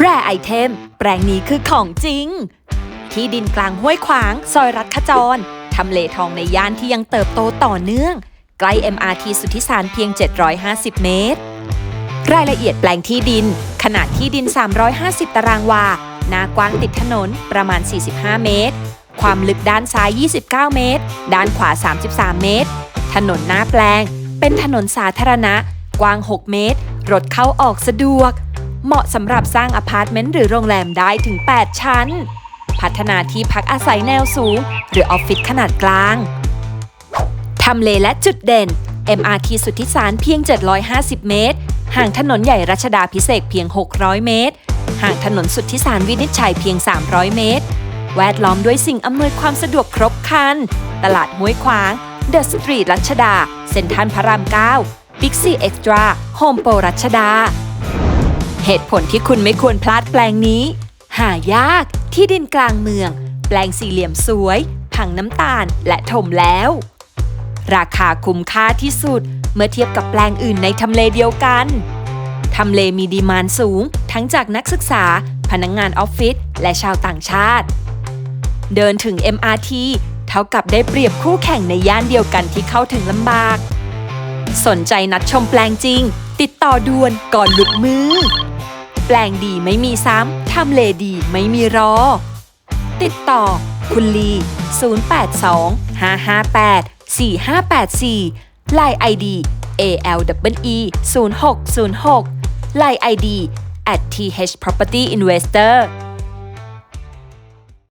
แร่ไอเทม แปลงนี้คือของจริง ที่ดินกลางห้วยขวาง ซอยรัฐขจร ทำเลทองในย่านที่ยังเติบโตต่อเนื่อง ใกล้ MRT สุทธิสารเพียง 750 เมตร รายละเอียดแปลงที่ดิน ขนาดที่ดิน 350 ตารางวา หน้ากว้างติดถนนประมาณ 45 เมตร ความลึกด้านซ้าย 29 เมตร ด้านขวา 33 เมตร ถนนหน้าแปลง เป็นถนนสาธารณะ กว้าง 6 เมตร รถเข้าออกสะดวก เหมาะสำหรับสร้างอพาร์ตเมนต์หรือโรงแรมได้ถึง 8 ชั้น พัฒนาที่พักอาศัยแนวสูง หรือออฟฟิศขนาดกลางทำเลและจุดเด่น MRT สุทธิสารเพียง 750 เมตร ห่างถนนใหญ่รัชดาพิเศษเพียง 600 เมตร ห่างถนนสุทธิสารวินิจฉัยเพียง 300 เมตร แวดล้อมด้วยสิ่งอำนวยความสะดวกครบครัน ตลาดห้วยขวาง เดอะสตรีทรัชดา เซ็นทรัลพระราม 9 บิ๊กซีเอ็กซ์ตร้า โฮมโปรรัชดา เหตุผลที่คุณไม่ควรพลาดแปลงนี้ หายาก ที่ดินกลางเมือง แปลงสี่เหลี่ยมสวย ผังน้ำตาล และถมแล้ว ราคาคุ้มค่าที่สุด เมื่อเทียบกับแปลงอื่นในทำเลเดียวกันทำเลมีดีมานสูง ทั้งจากนักศึกษา พนักงงานออฟฟิศและชาวต่างชาติ เดินถึง MRT เท่ากับได้เปรียบคู่แข่งในย่านเดียวกันที่เข้าถึงลำบาก สนใจนัดชมแปลงจริง ติดต่อด่วนก่อนหลุดมือ แปลงดีไม่มีซ้ำ ทำเลดีไม่มีรอ ติดต่อ คุณลี 082-558-4584 ลาย ID ALWE 0606ลาย ID at TH Property Investor